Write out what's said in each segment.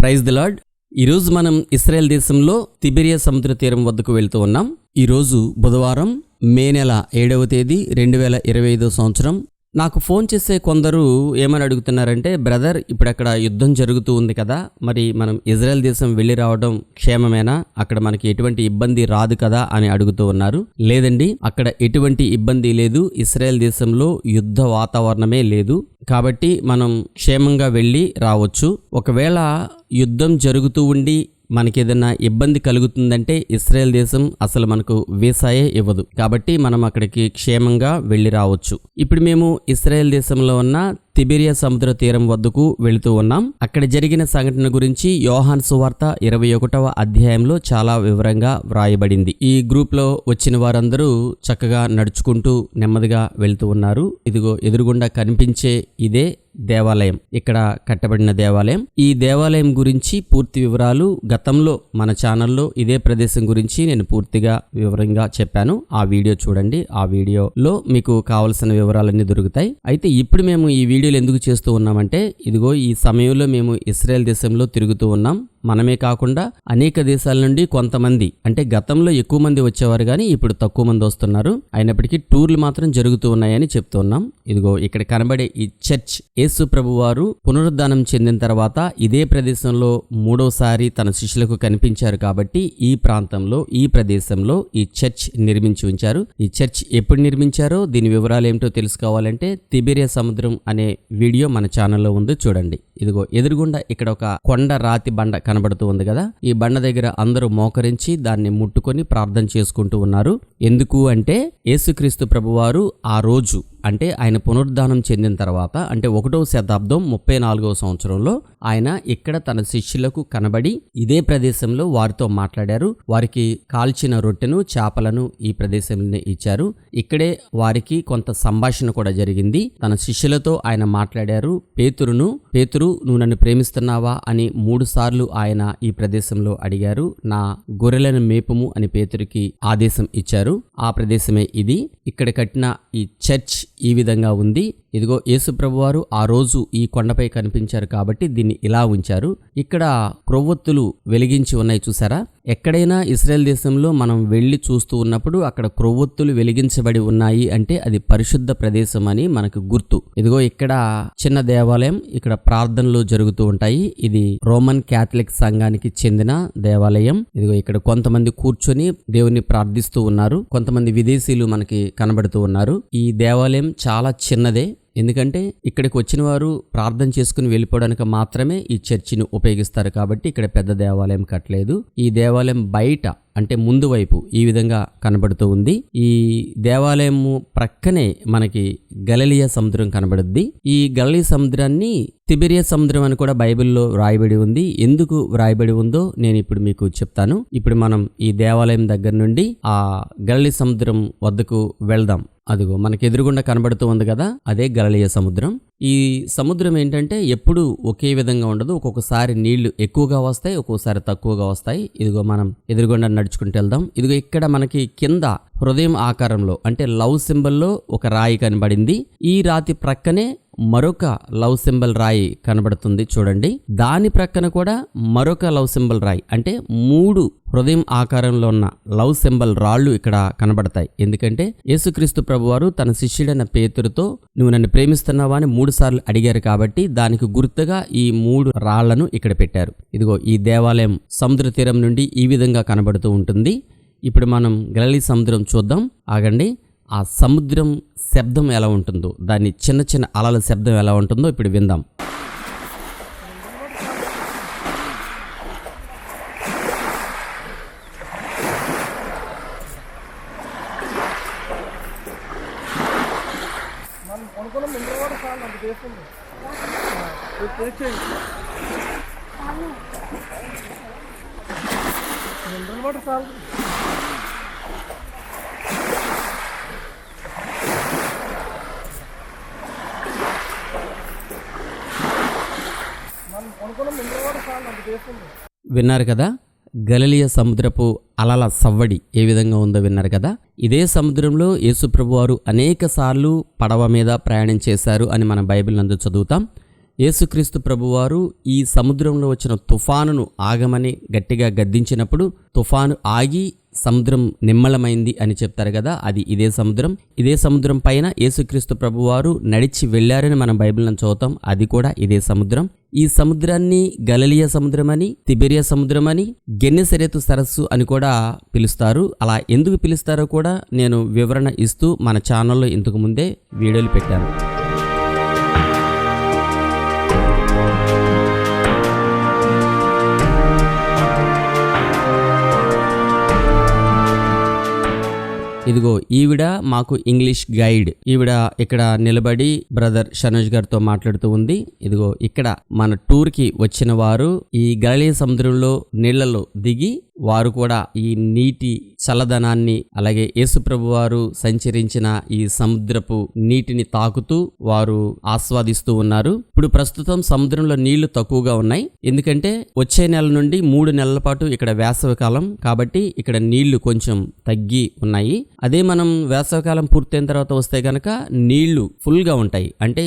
Praise the lord. ఈరోజు మనం ఇస్రాయెల్ దేశంలో తిబెరియా సముద్ర తీరం వద్దకు వెళ్తూ ఉన్నాం. ఈరోజు బుధవారం మే నెల ఏడవ తేదీ రెండు వేల ఇరవై ఐదో సంవత్సరం నాకు ఫోన్ చేసే కొందరు ఏమని అడుగుతున్నారంటే బ్రదర్ ఇప్పుడు అక్కడ యుద్ధం జరుగుతూ ఉంది కదా మరి మనం ఇజ్రాయెల్ దేశం వెళ్ళి రావడం క్షేమమేనా? అక్కడ మనకి ఎటువంటి ఇబ్బంది రాదు కదా? అని అడుగుతూ ఉన్నారు. లేదండి అక్కడ ఎటువంటి ఇబ్బంది లేదు. ఇస్రాయెల్ దేశంలో యుద్ధ వాతావరణమే లేదు. కాబట్టి మనం క్షేమంగా వెళ్ళి రావచ్చు. ఒకవేళ యుద్ధం జరుగుతూ ఉండి మనకి ఏదైనా ఇబ్బంది కలుగుతుందంటే ఇస్రాయెల్ దేశం అసలు మనకు వీసాయే ఇవ్వదు. కాబట్టి మనం అక్కడికి క్షేమంగా వెళ్ళి రావచ్చు. ఇప్పుడు మేము ఇస్రాయెల్ దేశంలో ఉన్న తిబెరియా సముద్ర తీరం వద్దకు వెళుతూ ఉన్నాం. అక్కడ జరిగిన సంఘటన గురించి యోహాన్ సువార్త ఇరవై ఒకటవ అధ్యాయంలో చాలా వివరంగా వ్రాయబడింది. ఈ గ్రూప్లో వచ్చిన వారందరూ చక్కగా నడుచుకుంటూ నెమ్మదిగా వెళుతూ ఉన్నారు. ఇదిగో ఎదురుగుండా కనిపించే ఇదే దేవాలయం. ఇక్కడ కట్టబడిన దేవాలయం. ఈ దేవాలయం గురించి పూర్తి వివరాలు గతంలో మన ఛానల్లో ఇదే ప్రదేశం గురించి నేను పూర్తిగా వివరంగా చెప్పాను. ఆ వీడియో చూడండి. ఆ వీడియోలో మీకు కావలసిన వివరాలన్నీ దొరుకుతాయి. అయితే ఇప్పుడు మేము ఈ వీడియో వీడియోలు ఎందుకు చేస్తూ ఉన్నామంటే ఇదిగో ఈ సమయంలో మేము ఇస్రాయెల్ దేశంలో తిరుగుతూ ఉన్నాం. మనమే కాకుండా అనేక దేశాల నుండి కొంతమంది అంటే గతంలో ఎక్కువ మంది వచ్చేవారు కానీ ఇప్పుడు తక్కువ మంది వస్తున్నారు. అయినప్పటికీ టూర్లు మాత్రం జరుగుతూ ఉన్నాయని చెప్తున్నాం. ఇదిగో ఇక్కడ కనబడే ఈ చర్చ్ యేసు ప్రభు వారు పునరుద్ధానం చెందిన తర్వాత ఇదే ప్రదేశంలో మూడోసారి తన శిష్యులకు కనిపించారు కాబట్టి ఈ ప్రాంతంలో ఈ ప్రదేశంలో ఈ చర్చ్ నిర్మించి ఉంచారు. ఈ చర్చ్ ఎప్పుడు నిర్మించారో దీని వివరాలు ఏమిటో తెలుసుకోవాలంటే తిబెరియా సముద్రం అనే వీడియో మన ఛానల్లో ఉంది. చూడండి. ఇదిగో ఎదురుగుండా ఇక్కడ ఒక కొండ రాతి బండ కన కనబడుతూ ఉంది కదా? ఈ బండ దగ్గర అందరూ మోకరించి దాన్ని ముట్టుకొని ప్రార్థన చేసుకుంటూ ఉన్నారు. ఎందుకు అంటే యేసుక్రీస్తు ప్రభువారు ఆ రోజు అంటే ఆయన పునరుద్ధానం చెందిన తర్వాత అంటే ఒకటవ శతాబ్దం ముప్పై నాలుగవ సంవత్సరంలో ఆయన ఇక్కడ తన శిష్యులకు కనబడి ఇదే ప్రదేశంలో వారితో మాట్లాడారు. వారికి కాల్చిన రొట్టెను చేపలను ఈ ప్రదేశంలో ఇచ్చారు. ఇక్కడే వారికి కొంత సంభాషణ కూడా జరిగింది. తన శిష్యులతో ఆయన మాట్లాడారు. పేతురును పేతురు నువ్వు నన్ను ప్రేమిస్తున్నావా? అని మూడు సార్లు ఆయన ఈ ప్రదేశంలో అడిగారు నా గొర్రెలను మేపము అని పేతురికి ఆదేశం ఇచ్చారు. ఆ ప్రదేశమే ఇది. ఇక్కడ కట్టిన ఈ చర్చ్ ఈ విధంగా ఉంది. ఇదిగో యేసుప్రభు వారు ఆ రోజు ఈ కొండపై కనిపించారు కాబట్టి దీన్ని ఇలా ఉంచారు. ఇక్కడ క్రొవ్వొత్తులు వెలిగించి ఉన్నాయి చూసారా? ఎక్కడైనా ఇస్రాయెల్ దేశంలో మనం వెళ్ళి చూస్తూ ఉన్నప్పుడు అక్కడ క్రొవ్వొత్తులు వెలిగించబడి ఉన్నాయి అంటే అది పరిశుద్ధ ప్రదేశం అని మనకు గుర్తు. ఇదిగో ఇక్కడ చిన్న దేవాలయం ఇక్కడ ప్రార్థనలు జరుగుతూ ఉంటాయి. ఇది రోమన్ క్యాథలిక్ సంఘానికి చెందిన దేవాలయం. ఇదిగో ఇక్కడ కొంతమంది కూర్చొని దేవుని ప్రార్థిస్తూ ఉన్నారు. కొంతమంది విదేశీయులు మనకి కనబడుతూ ఉన్నారు. ఈ దేవాలయం చాలా చిన్నదే. ఎందుకంటే ఇక్కడికి వచ్చిన వారు ప్రార్థన చేసుకుని వెళ్ళిపోవడానికి మాత్రమే ఈ చర్చిని ఉపయోగిస్తారు కాబట్టి ఇక్కడ పెద్ద దేవాలయం కట్టలేదు. ఈ దేవాలయం బయట అంటే ముందు వైపు ఈ విధంగా కనబడుతూ ఉంది. ఈ దేవాలయము ప్రక్కనే మనకి గలలియా సముద్రం కనబడుద్ది. ఈ గలలియ సముద్రాన్ని తిబెరియా సముద్రం అని కూడా బైబిల్లో వ్రాయబడి ఉంది. ఎందుకు వ్రాయబడి ఉందో నేను ఇప్పుడు మీకు చెప్తాను. ఇప్పుడు మనం ఈ దేవాలయం దగ్గర నుండి ఆ గలలి సముద్రం వద్దకు వెళ్దాం. అదిగో మనకి ఎదురుగుండా కనబడుతూ ఉంది కదా అదే గలలియ సముద్రం. ఈ సముద్రం ఏంటంటే ఎప్పుడు ఒకే విధంగా ఉండదు. ఒక్కొక్కసారి నీళ్ళు ఎక్కువగా వస్తాయి ఒక్కొక్కసారి తక్కువగా వస్తాయి. ఇదిగో మనం ఎదురుగుండా నడుచుకుంటూ వెళ్దాం. ఇదిగో ఇక్కడ మనకి కింద హృదయం ఆకారంలో అంటే లవ్ సింబల్లో ఒక రాయి కనబడింది. ఈ రాతి ప్రక్కనే మరొక లవ్ సింబల్ రాయి కనబడుతుంది చూడండి. దాని ప్రక్కన కూడా మరొక లవ్ సింబల్ రాయి. అంటే మూడు హృదయం ఆకారంలో ఉన్న లవ్ సింబల్ రాళ్ళు ఇక్కడ కనబడతాయి. ఎందుకంటే యేసుక్రీస్తు ప్రభువారు తన శిష్యుడైన పేతురుతో నువ్వు నన్ను ప్రేమిస్తున్నావా? అని మూడు సార్లు అడిగారు కాబట్టి దానికి గుర్తుగా ఈ మూడు రాళ్ళను ఇక్కడ పెట్టారు. ఇదిగో ఈ దేవాలయం సముద్ర తీరం నుండి ఈ విధంగా కనబడుతూ ఉంటుంది. ఇప్పుడు మనం గలలీ సముద్రం చూద్దాం. ఆగండి. ఆ సముద్రం శబ్దం ఎలా ఉంటుందో దాని చిన్న చిన్న అలల శబ్దం ఎలా ఉంటుందో ఇప్పుడు విందాం. మినరల్ వాటర్ చాలు మనం కొనుక్కున్న మినరల్ వాటర్ చాలు నాకు చేస్తుంది విన్నారు కదా? గలలియ సముద్రపు అలల సవ్వడి ఏ విధంగా ఉందో విన్నారు కదా? ఇదే సముద్రంలో యేసుప్రభు వారు అనేక సార్లు పడవ మీద ప్రయాణం చేశారు అని మన బైబిల్ నందు చదువుతాం. యేసుక్రీస్తు ప్రభువారు ఈ సముద్రంలో వచ్చిన తుఫానును ఆగమని గట్టిగా గద్దించినప్పుడు తుఫాను ఆగి సముద్రం నిమ్మలమైంది అని చెప్తారు కదా? అది ఇదే సముద్రం. ఇదే సముద్రం పైన యేసుక్రీస్తు ప్రభువారు నడిచి వెళ్ళారని మనం బైబిల్ని చదువుతాం. అది కూడా ఇదే సముద్రం. ఈ సముద్రాన్ని గలలియ సముద్రం అని తిబెరియా సముద్రం అని సరస్సు అని కూడా పిలుస్తారు. అలా ఎందుకు పిలుస్తారో కూడా నేను వివరణ ఇస్తూ మన ఛానల్లో ఇంతకు ముందే వీడియోలు పెట్టాను. ఇదిగో ఈవిడ మాకు ఇంగ్లీష్ గైడ్. ఈవిడ ఇక్కడ నిలబడి బ్రదర్ షనోజ్ గారితో మాట్లాడుతూ ఉంది. ఇదిగో ఇక్కడ మన టూర్కి వచ్చిన వారు ఈ గలీ సముద్రంలో నీళ్ళలో దిగి వారు కూడా ఈ నీటి చల్లదనాన్ని అలాగే యేసుప్రభు వారు సంచరించిన ఈ సముద్రపు నీటిని తాకుతూ వారు ఆస్వాదిస్తూ ఉన్నారు. ఇప్పుడు ప్రస్తుతం సముద్రంలో నీళ్ళు తక్కువగా ఉన్నాయి. ఎందుకంటే వచ్చే నెల నుండి మూడు నెలల పాటు ఇక్కడ వేసవికాలం కాబట్టి ఇక్కడ నీళ్ళు కొంచెం తగ్గి ఉన్నాయి. అదే మనం వేసవికాలం పూర్తయిన తర్వాత వస్తే గనక నీళ్ళు ఫుల్గా ఉంటాయి. అంటే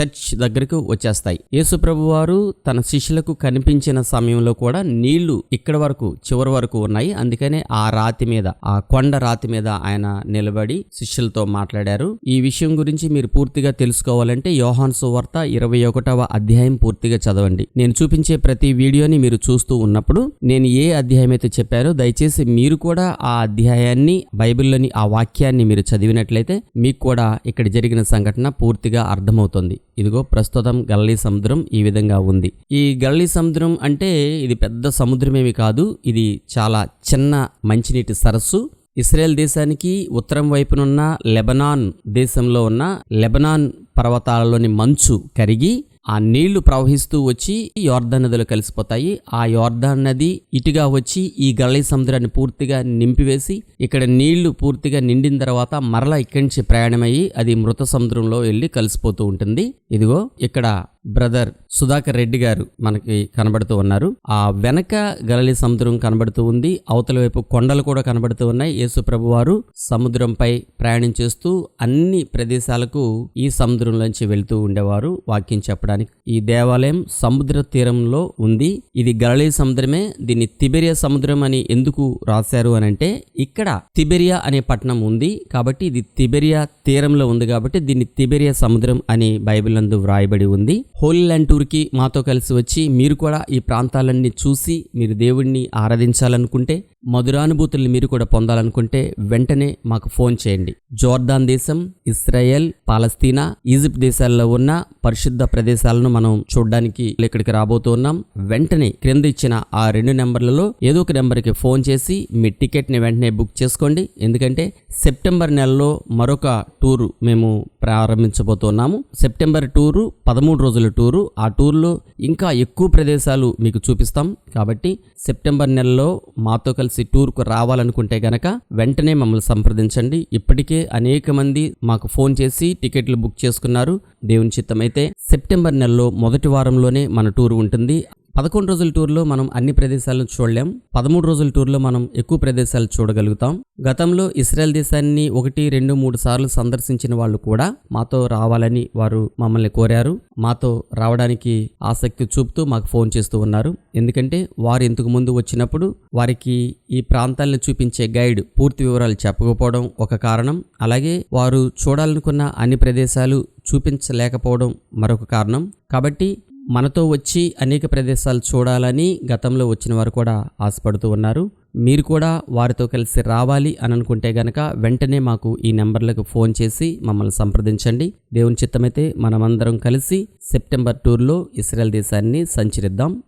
చర్చ్ దగ్గరకు వచ్చేస్తాయి. యేసుప్రభు వారు తన శిష్యులకు కనిపించిన సమయంలో కూడా నీళ్ళు ఇక్కడ వరకు చివరి వరకు ఉన్నాయి. అందుకనే ఆ రాతి మీద ఆ కొండ రాతి మీద ఆయన నిలబడి శిష్యులతో మాట్లాడారు. ఈ విషయం గురించి మీరు పూర్తిగా తెలుసుకోవాలంటే యోహాన్ సువార్త ఇరవై ఒకటవ అధ్యాయం పూర్తిగా చదవండి. నేను చూపించే ప్రతి వీడియోని మీరు చూస్తూ ఉన్నప్పుడు నేను ఏ అధ్యాయం అయితే చెప్పారో దయచేసి మీరు కూడా ఆ అధ్యాయాన్ని బైబిల్లోని ఆ వాక్యాన్ని మీరు చదివినట్లయితే మీకు కూడా ఇక్కడ జరిగిన సంఘటన పూర్తిగా అర్థమవుతుంది. ఇదిగో ప్రస్తుతం గల్లీ సముద్రం ఈ విధంగా ఉంది. ఈ గల్లీ సముద్రం అంటే ఇది పెద్ద సముద్రమేమి కాదు. ఇది చాలా చిన్న మంచినీటి సరస్సు. ఇస్రాయెల్ దేశానికి ఉత్తరం వైపునున్న లెబనాన్ దేశంలో ఉన్న లెబనాన్ పర్వతాలలోని మంచు కరిగి ఆ నీళ్ళు ప్రవహిస్తూ వచ్చి యోర్ధన్ నదిలో కలిసిపోతాయి. ఆ యోర్ధన్ నది ఇటుగా వచ్చి ఈ గల్లీ సముద్రాన్ని పూర్తిగా నింపివేసి ఇక్కడ నీళ్ళు పూర్తిగా నిండిన తర్వాత మరలా ఇక్కడి నుంచి ప్రయాణమయ్యి అది మృత సముద్రంలో వెళ్ళి కలిసిపోతూ ఉంటుంది. ఇదిగో ఇక్కడ బ్రదర్ సుధాకర్ రెడ్డి గారు మనకి కనబడుతూ ఉన్నారు. ఆ వెనక గలలి సముద్రం కనబడుతూ ఉంది. అవతల వైపు కొండలు కూడా కనబడుతూ ఉన్నాయి. యేసు ప్రభు వారు సముద్రంపై ప్రయాణం చేస్తూ అన్ని ప్రదేశాలకు ఈ సముద్రంలోంచి వెళుతూ ఉండేవారు. వాక్యం చెప్పడానికి ఈ దేవాలయం సముద్ర తీరంలో ఉంది. ఇది గలలి సముద్రమే. దీన్ని తిబెరియా సముద్రం అని ఎందుకు రాశారు అని అంటే ఇక్కడ తిబెరియా అనే పట్టణం ఉంది కాబట్టి ఇది తిబెరియా తీరంలో ఉంది కాబట్టి దీన్ని తిబెరియా సముద్రం అని బైబిల్ నందు వ్రాయబడి ఉంది. హోలీ ల్యాండ్ టూర్కి మాతో కలిసి వచ్చి మీరు కూడా ఈ ప్రాంతాలన్నీ చూసి మీరు దేవుణ్ణి ఆరాధించాలనుకుంటే మధురానుభూతుల్ని మీరు కూడా పొందాలనుకుంటే వెంటనే మాకు ఫోన్ చేయండి. జోర్దాన్ దేశం ఇస్రాయెల్ పాలస్తీనా ఈజిప్ట్ దేశాల్లో ఉన్న పరిశుద్ధ ప్రదేశాలను మనం చూడడానికి ఇక్కడికి రాబోతున్నాం వెంటనే క్రింద ఇచ్చిన ఆ రెండు నెంబర్లలో ఏదో ఒక నెంబర్కి ఫోన్ చేసి మీ టికెట్ని వెంటనే బుక్ చేసుకోండి. ఎందుకంటే సెప్టెంబర్ నెలలో మరొక టూరు మేము ప్రారంభించబోతున్నాము. సెప్టెంబర్ టూరు పదమూడు రోజుల టూరు. ఆ టూర్లో ఇంకా ఎక్కువ ప్రదేశాలు మీకు చూపిస్తాం. కాబట్టి సెప్టెంబర్ నెలలో మాతో కలిసి కలిసి టూర్కు రావాలనుకుంటే గనక వెంటనే మమ్మల్ని సంప్రదించండి. ఇప్పటికే అనేక మంది మాకు ఫోన్ చేసి టికెట్లు బుక్ చేసుకున్నారు. దేవుని చిత్తమైతే సెప్టెంబర్ నెలలో మొదటి వారంలోనే మన టూర్ ఉంటుంది. పదకొండు రోజుల టూర్లో మనం అన్ని ప్రదేశాలను చూడలేం. పదమూడు రోజుల టూర్లో మనం ఎక్కువ ప్రదేశాలు చూడగలుగుతాం. గతంలో ఇస్రాయెల్ దేశాన్ని ఒకటి రెండు మూడు సార్లు సందర్శించిన వాళ్ళు కూడా మాతో రావాలని వారు మమ్మల్ని కోరారు. మాతో రావడానికి ఆసక్తి చూపుతూ మాకు ఫోన్ చేస్తూ ఉన్నారు. ఎందుకంటే వారు ఇంతకు ముందు వచ్చినప్పుడు వారికి ఈ ప్రాంతాలను చూపించే గైడ్ పూర్తి వివరాలు చెప్పకపోవడం ఒక కారణం. అలాగే వారు చూడాలనుకున్న అన్ని ప్రదేశాలు చూపించలేకపోవడం మరొక కారణం. కాబట్టి మనతో వచ్చి అనేక ప్రదేశాలు చూడాలని గతంలో వచ్చిన వారు కూడా ఆశపడుతూ ఉన్నారు. మీరు కూడా వారితో కలిసి రావాలి అని అనుకుంటే గనక వెంటనే మాకు ఈ నెంబర్లకు ఫోన్ చేసి మమ్మల్ని సంప్రదించండి. దేవుని చిత్తమైతే మనమందరం కలిసి సెప్టెంబర్ టూర్లో ఇస్రాయల్ దేశాన్ని సంచరిద్దాం.